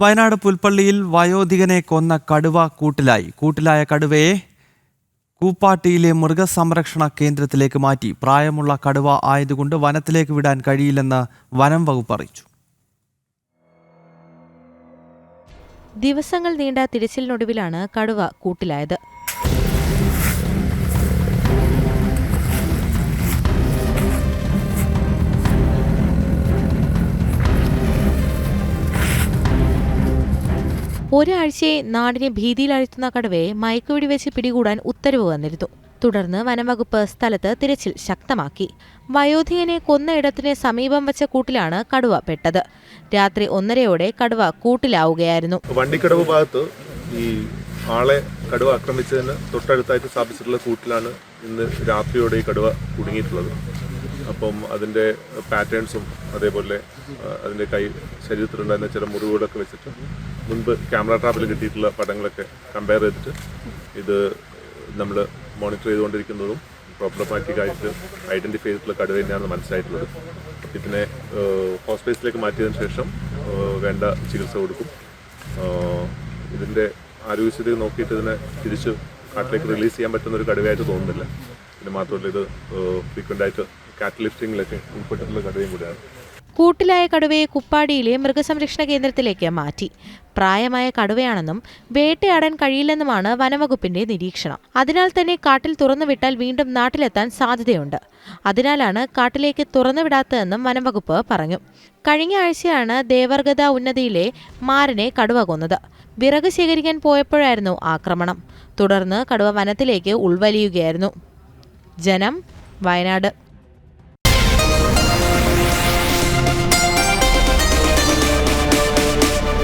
വയനാട് പുൽപ്പള്ളിയിൽ വയോധികനെ കൊന്ന കടുവ കൂട്ടിലായി. കൂട്ടിലായ കടുവയെ കൂപ്പാട്ടിയിലെ മൃഗസംരക്ഷണ കേന്ദ്രത്തിലേക്ക് മാറ്റി. പ്രായമുള്ള കടുവ ആയതുകൊണ്ട് വനത്തിലേക്ക് വിടാൻ കഴിയില്ലെന്ന് വനം വകുപ്പ് അറിയിച്ചു. ദിവസങ്ങൾ നീണ്ട തിരച്ചിലിനൊടുവിലാണ് കടുവ കൂട്ടിലായത്. ഒരാഴ്ചയെ നാടിനെ ഭീതിയിലാഴ്ത്തുന്ന കടുവയെ മയക്കുവെടി വെച്ച് പിടികൂടാൻ ഉത്തരവ് വന്നിരുന്നു. തുടർന്ന് വനംവകുപ്പ് സ്ഥലത്ത് തിരച്ചിൽ ശക്തമാക്കി. വയോധികനെ കൊന്ന ഇടത്തിന് സമീപം വെച്ച കൂട്ടിലാണ് കടുവ പെട്ടത്. രാത്രി ഒന്നരയോടെ കടുവ കൂട്ടിലാവുകയായിരുന്നു. വണ്ടിക്കടവ് ഭാഗത്ത് ഈ ആളെ കടുവ ആക്രമിച്ചതിന് തൊട്ടടുത്തായിട്ട് സ്ഥാപിച്ചിട്ടുള്ള കൂട്ടിലാണ് ഇന്ന് രാത്രിയോടെ ഈ കടുവ കുടുങ്ങിയിട്ടുള്ളത്. അപ്പം അതിന്റെ പാറ്റേൺസും അതേപോലെ അതിന്റെ കൈ ശരീരത്തിലുണ്ടായിരുന്ന ചില മുറിവുകളൊക്കെ വെച്ചിട്ട് മുൻപ് ക്യാമറ ട്രാപ്പിൽ കിട്ടിയിട്ടുള്ള പടങ്ങളൊക്കെ കമ്പയർ ചെയ്തിട്ട് ഇത് നമ്മൾ മോണിറ്റർ ചെയ്തുകൊണ്ടിരിക്കുന്നതും പ്രോബ്ലമാറ്റിക് ആയിട്ട് ഐഡന്റിഫൈ ചെയ്തിട്ടുള്ള കടുവ തന്നെയാണ് മനസ്സിലായിട്ടുള്ളത്. ഇതിനെ ഹോസ്പിറ്റലിലേക്ക് മാറ്റിയതിന് ശേഷം വേണ്ട ചികിത്സ കൊടുക്കും. ഇതിന്റെ ആരോഗ്യസ്ഥിതി നോക്കിയിട്ട് ഇതിനെ തിരിച്ച് കാട്ടിലേക്ക് റിലീസ് ചെയ്യാൻ പറ്റുന്ന ഒരു കടുവയായിട്ട് തോന്നുന്നില്ല. പിന്നെ മാത്രമല്ല ഇത് ഫ്രീക്വന്റ് ആയിട്ട് കൂട്ടിലായ കടുവയെ കുപ്പാടിയിലെ മൃഗസംരക്ഷണ കേന്ദ്രത്തിലേക്ക് മാറ്റി. പ്രായമായ കടുവയാണെന്നും വേട്ടയാടാൻ കഴിയില്ലെന്നുമാണ് വനവകുപ്പിന്റെ നിരീക്ഷണം. അതിനാൽ തന്നെ കാട്ടിൽ തുറന്നുവിട്ടാൽ വീണ്ടും നാട്ടിലെത്താൻ സാധ്യതയുണ്ട്. അതിനാലാണ് കാട്ടിലേക്ക് തുറന്നുവിടാത്തതെന്നും വനംവകുപ്പ് പറഞ്ഞു. കഴിഞ്ഞ ആഴ്ചയാണ് ദേവർഗത ഉന്നതിയിലെ മാരനെ കടുവ കൊന്നത്. വിറക് ശേഖരിക്കാൻ പോയപ്പോഴായിരുന്നു ആക്രമണം. തുടർന്ന് കടുവ വനത്തിലേക്ക് ഉൾവലിയുകയായിരുന്നു. ജനം വയനാട്.